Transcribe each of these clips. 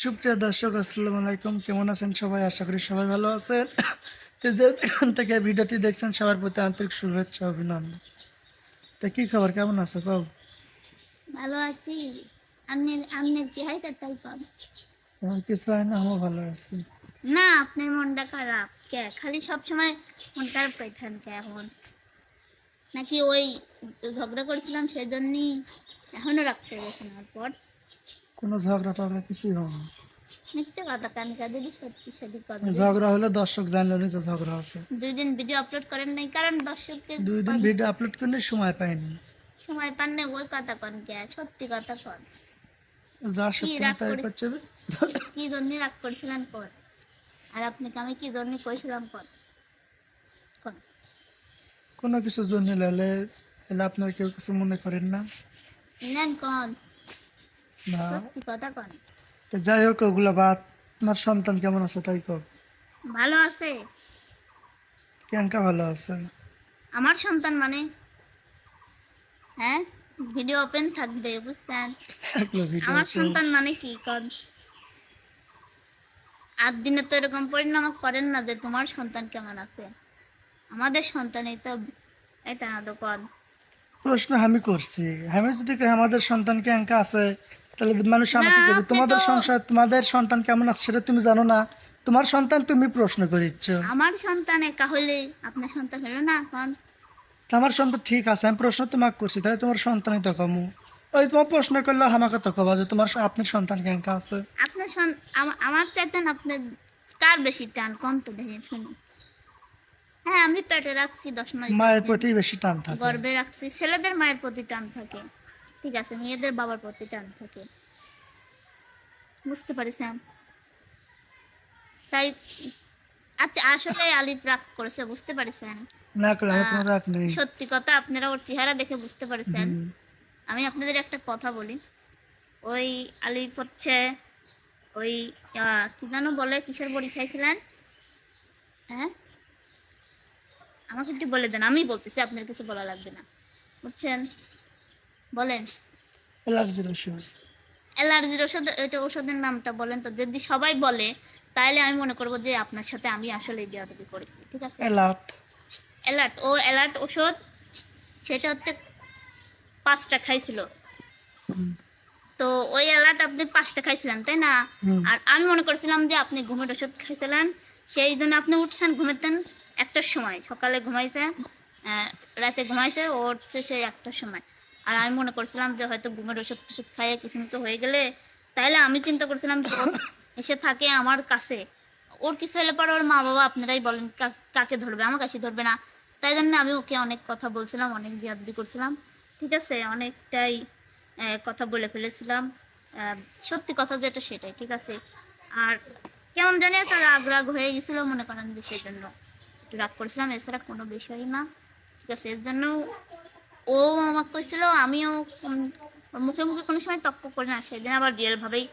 সুপ্রিয় দর্শক আসসালামু আলাইকুম। কেমন আছেন সবাই? আশা করি সবাই ভালো আছেন। তো যে যেখান থেকে ভিডিওটি দেখছেন সবার প্রতি আন্তরিক শুভেচ্ছা অভিনন্দন। তা কি খবর? কেমন আছো কও? ভালো আছি। আপনি আপনার কি হয় তাই কর কিছু হয় না আমিও ভালো আছি। না আপনার মনটা খারাপ। কে? খালি সব সময় মন খারাপ করে থাকেন এখন। নাকি ওই ঝগড়া করেছিলাম সেই জন্যই এখনও রাখতে গেছেন? পর? কোনো ঝগড়া টগড়া কিছুই হবে না। মিথ্যে কথা কান? কাঁদিনি সত্যি সত্যি কথা ঝগড়া হলে দর্শক জানলো না যে ঝগড়া আছে। দুই দিন ভিডিও আপলোড করেন নাই কারণ দর্শককে দুই দিন ভিডিও আপলোড করলে সময় পাইনি। সময় পান না ওই কথা কন কে? সত্যি কথা কন। যা সত্যি তাই করছে কি জন্য রাগ করেছিলেন কর। আর আপনাকে আমি কি জন্য কইছিলাম কর? কন। কোনো কিছু জন্য আপনার কেউ কিছু মনে করেন না। নেন কন। না। সত্যি কথা কন। যাই হোক ওগুলো বাদ। তোমার সন্তান কেমন আছে তাই কও। ভালো আছে। ভালো আছে। আমার সন্তান মানে? হ্যাঁ? ভিডিও ওপেন থাকবে বুঝছেন? আমার সন্তান মানে কি কর আট দিনে তো এরকম পরিণাম করেন না যে তোমার সন্তান কেমন আছে। আমাদের সন্তান এই তো এটা তো কর প্রশ্ন আমি করছি। আমি যদি আমাদের সন্তান কেঙ্কা আছে তাহলে মানুষ আমাকে করবে তোমাদের সংসার তোমাদের সন্তান কেমন আছে সেটা তুমি জানো না। তোমার সন্তান তুমি প্রশ্ন করিচ্ছ। আমার সন্তান একা হলে আপনার সন্তান হলো না এখন আমার সন্তান ঠিক আছে আমি প্রশ্ন তোমাকে করছি তাহলে তোমার সন্তানই তো কমু। ওই তোমার প্রশ্ন করলে আমাকে তো কবা যে তোমার আপনার সন্তান কেঙ্কা আছে। আপনার আমার চাইতেন আপনার কার বেশি টান কোন তো দেখে শুনি হ্যাঁ আমি পেটে রাখছি দশ নয় মায়ের প্রতি বেশি টান থাকে। গর্বে রাখছি ছেলেদের মায়ের প্রতি টান থাকে। ঠিক আছে মেয়েদের বাবার প্রতি টান থাকে। বুঝতে পারিছেন? তাই আচ্ছা আসলে আলিফ রাগ করেছে বুঝতে পারিছেন? না রাগ নেই। সত্যি কথা আপনারা ওর চেহারা দেখে বুঝতে পারছেন। আমি আপনাদের একটা কথা বলি। ওই আলিফ হচ্ছে ওই কি যেন বলে কিসের বড়ি খাইছিলেন? হ্যাঁ? আমাকে একটু বলে দেন আমি বলতেছি আপনার কিছু বলা লাগবে না। বুঝছেন? বলেন। অ্যালার্জির ওষুধ অ্যালার্জির ওষুধ এটা ওষুধের নামটা বলেন তো যদি সবাই বলে তাহলে আমি মনে করব যে আপনার সাথে আমি আসলে বিয়াদবি করেছি ঠিক আছে? অ্যালার্ট। অ্যালার্ট ও অ্যালার্ট ওষুধ সেটা হচ্ছে পাঁচটা খাইছিল। তো ওই অ্যালার্ট আপনি পাঁচটা খাইছিলেন তাই না? আর আমি মনে করছিলাম যে আপনি ঘুমের ওষুধ খাইছিলেন সেই জন্য আপনি উঠছেন ঘুমেতেন একটার সময় সকালে ঘুমাইছে রাতে ঘুমাইছে ও উঠছে সেই একটার সময়। আর আমি মনে করছিলাম যে হয়তো ঘুমের ওষুধ টষুধ খাইয়ে কিছু কিছু হয়ে গেলে তাইলে আমি চিন্তা করছিলাম এসে থাকে আমার কাছে। ওর কিছু হলে পরে ওর মা বাবা আপনারাই বলেন কাকে ধরবে? আমার কাছে ধরবে না। তাই জন্য আমি ওকে অনেক কথা বলছিলাম, অনেক বিয়াদি করছিলাম। ঠিক আছে, অনেকটাই কথা বলে ফেলেছিলাম। সত্যি কথা যেটা সেটাই, ঠিক আছে? আর কেমন জানি একটা রাগ রাগ হয়ে গেছিল, মনে করেন যে সেই জন্য রাগ করেছিলাম, এছাড়া কোনো বিষয়ই না। ঠিক আছে, এর জন্য ও আমাকে কইছিল, আমিও মুখে মুখে কোনো সময় তক্ক করে না। সেদিন আবার রিয়েলভাবেই,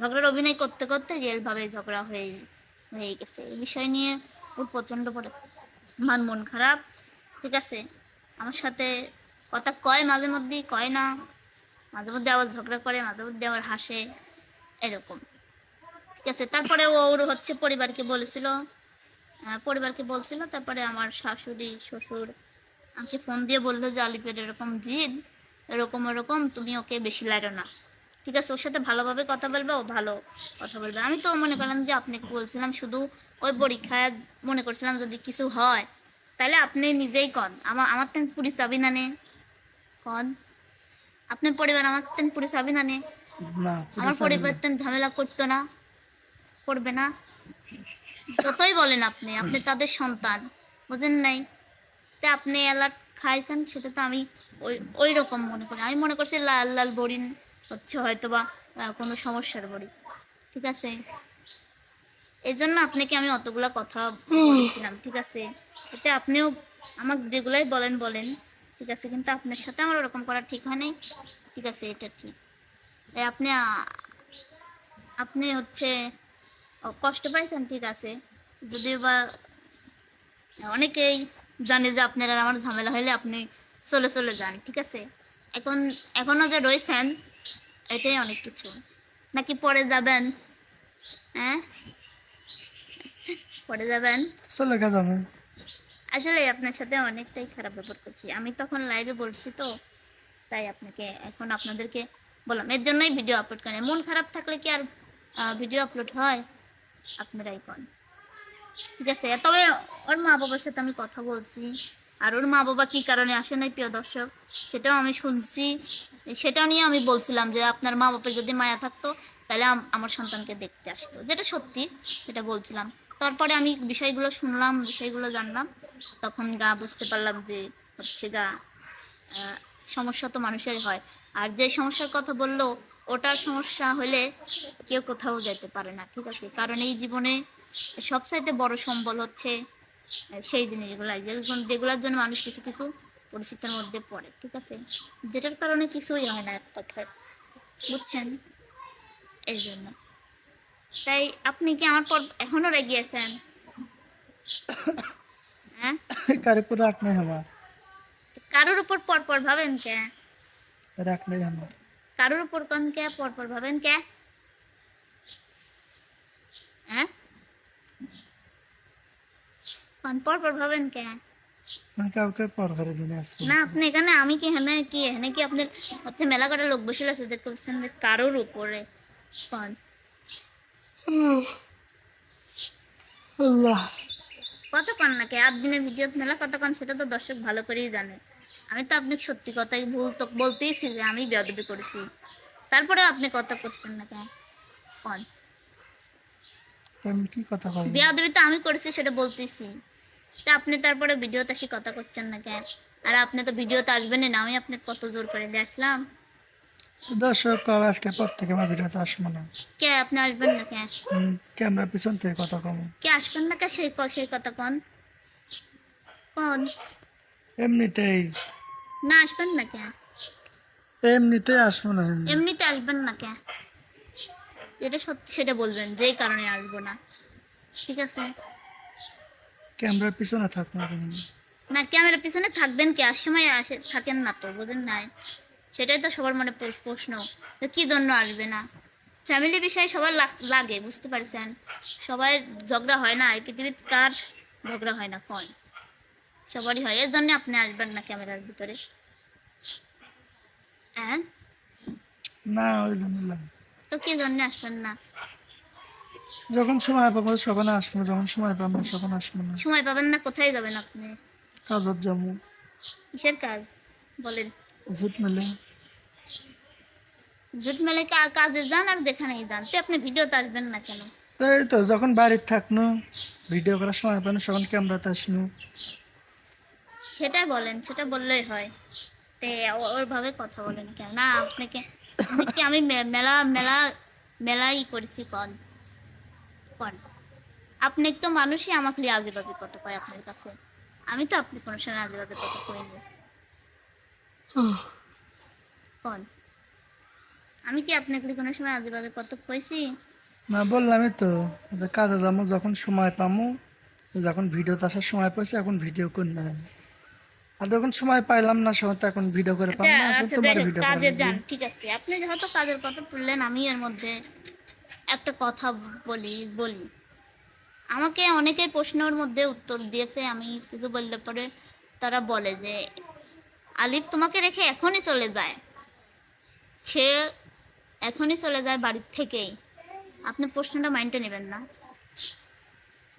ঝগড়ার অভিনয় করতে করতে রিয়েলভাবে ঝগড়া হয়ে হয়ে গেছে। এই বিষয় নিয়ে ওর প্রচণ্ড করে আমার মন খারাপ, ঠিক আছে? আমার সাথে কথা কয় মাঝে মধ্যেই, কয় না। মাঝে মধ্যে আবার ঝগড়া করে, মাঝে মধ্যে আবার হাসে। এরকম। ঠিক আছে, তারপরে ওর হচ্ছে পরিবারকে বলেছিল পরিবারকে বলছিল, তারপরে আমার শাশুড়ি, শ্বশুর আমাকে ফোন দিয়ে বলল যে আলিপের এরকম জিদ এরকম এরকম তুমি ওকে বেশি লাগো না। ঠিক আছে ওর সাথে ভালোভাবে কথা বলবে ও ভালো কথা বলবে। আমি তো মনে করলাম যে আপনাকে বলছিলাম শুধু ওই পরীক্ষায় মনে করছিলাম যদি কিছু হয় তাহলে আপনি নিজেই কন। আমার আমার তেন পুরি চাবি না নে। কন। আপনার পরিবার আমার তেন পুরি চাবি না নে। আমার পরিবার তেন ঝামেলা করতো না করবে না। যতই বলেন আপনি আপনি তাদের সন্তান বুঝেন নাই? তা আপনি অ্যালার্ট খাইছেন, সেটা তো আমি ওই ওই রকম মনে করি। আমি মনে করছি লাল লাল বড়ি হচ্ছে হয়তো বা কোনো সমস্যার বড়ি। ঠিক আছে? এই জন্য আপনাকে আমি অতগুলা কথা বলেছিলাম, ঠিক আছে? এতে আপনিও আমাকে যেগুলাই বলেন বলেন। ঠিক আছে? কিন্তু আপনার সাথে আমার ওরকম করা ঠিক হয় নাই। ঠিক আছে? এটা ঠিক। আপনি আপনি হচ্ছে কষ্ট পাইছেন, ঠিক আছে? যদিও বা অনেকেই জানে যে আপনার আমার ঝামেলা হলে আপনি চলে চলে যান ঠিক আছে? এখন এখনও যে রয়েছেন এটাই অনেক কিছু। নাকি পরে যাবেন? হ্যাঁ? পরে যাবেন? চলে গেছে যাবে আসলে আপনার সাথে অনেকটাই খারাপ ব্যবহার করছি। আমি তখন লাইভে বলছি তো তাই আপনাকে এখন আপনাদেরকে বললাম এর জন্যই ভিডিও আপলোড করেন। মন খারাপ থাকলে কি আর ভিডিও আপলোড হয়? আপনারাই কন ঠিক আছে, তবে ওর মা বাবার সাথে আমি কথা বলছি। আর ওর মা বাবা কী কারণে আসে নাই, প্রিয় দর্শক, সেটাও আমি শুনছি। সেটা নিয়ে আমি বলছিলাম যে, আপনার মা বাবার যদি মায়া থাকতো, তাহলে আমার সন্তানকে দেখতে আসতো। যেটা সত্যি, সেটা বলছিলাম। তারপরে আমি বিষয়গুলো শুনলাম, বিষয়গুলো জানলাম। তখন গা বুঝতে পারলাম যে, হচ্ছে গা সমস্যা তো মানুষের হয়। আর যে সমস্যার কথা বলল, ওটার সমস্যা হলে কেউ কোথাও যেতে পারে না, ঠিক আছে? কারণ এই জীবনে সবচাইতে বড় সম্বল হচ্ছে সেই জিনিসগুলো। যেগুলো যেগুলোর জন্য মানুষ কিছু কিছু পরিস্থিতির মধ্যে পড়ে ঠিক আছে? যেটার কারণে কিছুই হয় না এক কথায় বুঝছেন? এই জন্য। তাই আপনি কি আমার পর এখনও রেগিয়েছেন হ্যাঁ? নাই আমার। কারোর উপর পর পর ভাবেন কে? রাখ নাই আমার। কারোর উপর কোন কে? পর পর ভাবেন কে? হ্যাঁ? পর ভাবেন কে? আমি কাউকে পর ঘরে নিয়ে আসব। না আপনি এখানে আমি কি এখানে কি এখানে কি আপনার হচ্ছে মেলা করে লোক বসে আছে? দেখতে কারোর উপরে কোন আল্লাহ। কতক্ষণ নাকি? আট দিনের ভিডিও মেলা কতক্ষণ? সেটা তো দর্শক ভালো করেই জানে। আমি তো আপনি সত্যি কথাই ভুল তো বলতেইছি যে আমি বেয়াদবি করেছি। তারপরে আপনি কত করছেন না কেন কোন আমি কি কথা বলব? বেয়াদবি তো আমি করেছি সেটা বলতেছি। তা আপনি তারপরে ভিডিওতে আসি কথা করছেন না কেন? আর আপনি তো ভিডিওতে আসবেনই না আমি আপনাকে কত জোর করে দিয়ে আসলাম দর্শক আজকে পর থেকে আমার ভিডিওতে আসব না। কে আপনি আসবেন না পিছন থেকে কথা কম? কে আসবেন না কে সেই ক- সেই কথা কোন। কোন। এমনিতেই। না আসবেন না কেন? এমনিতেই আসব না। এমনিতে আসবেন না কেন? যেটা সত্যি সেটা বলবেন যেই কারণে আসব না। ঠিক আছে? ক্যামেরার পিছনে থাকব না কেন? না ক্যামেরার পিছনে থাকবেন কি? আর সময় আসে থাকেন না তো বোঝেন নাই। সেটাই তো সবার মনে প্রশ্ন কী জন্য আসবে না? ফ্যামিলি বিষয়ে সবার লাগে বুঝতে পারছেন? সবার ঝগড়া হয় না এই পৃথিবীর কার ঝগড়া হয় না কোন? সবারই হয় এর জন্য আপনি আসবেন না ক্যামেরার ভিতরে। হ্যাঁ না ওই জন্য। তো কী জন্য আসবেন না। যখন সময় পাবো তখন আসব। যখন সময় পাবো না তখন আসব না। সময় পাবেন না কোথায় যাবেন আপনি? কাজত যাব। কিসের কাজ? বলেন। জুট মেলে। জুট মেলে কা- কাজে যান আর যেখানেই যান। তো আপনি ভিডিওতে আসবেন না কেন? তো তো যখন বাড়ির থাকনো ভিডিও করার সময় পানো তখন ক্যামেরাতে আসনো। সেটাই বলেন সেটা বললেই হয়। তে ওইভাবে কথা বলেন কেন? না আপনাকে আমি মেলা মেলা, মেলাই করেছি কন। কন। আপনি তো মানুষই আমাকে কত কয় আপনার কাছে। আমি তো আপনি কোনো সময় কত কইনি কন। আমি কি আপনাকে কোনো সময় আজেবাজে কত কইছি? না, বললামই তো কাজে যাব, যখন সময় পামো, যখন ভিডিওতে আসার সময় পাইছি, এখন ভিডিও করি না আর যখন সময় পাইলাম না সময় তো এখন ভিডিও করে পাবো। আচ্ছা না আচ্ছা তোমার ভিডিও কাজে যান ঠিক আছে। আপনি যেহেতু কাজের কথা তুললেন আমি এর মধ্যে একটা কথা বলি বলি। আমাকে অনেকে প্রশ্নের মধ্যে উত্তর দিয়েছে আমি কিছু বললে পরে তারা বলে যে আলিফ তোমাকে রেখে এখনই চলে যায়। সে এখনই চলে যায় বাড়ির থেকেই। আপনি প্রশ্নটা মাইন্ডে নেবেন না।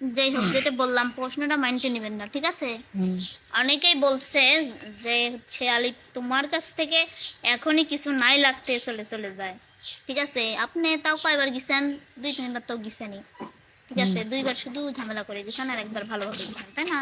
যাই হোক যেটা বললাম প্রশ্নটা মাইন্ডে নেবেন না ঠিক আছে? অনেকেই বলছে যে হচ্ছে আলিফ তোমার কাছ থেকে এখনই কিছু নাই লাগতে চলে চলে যায়। ঠিক আছে? আপনি তাও কয়বার গেছেন? দুই তিনবার তো গেছেনই। ঠিক আছে? দুইবার শুধু ঝামেলা করে গেছেন আর একবার ভালোভাবে গেছেন তাই না।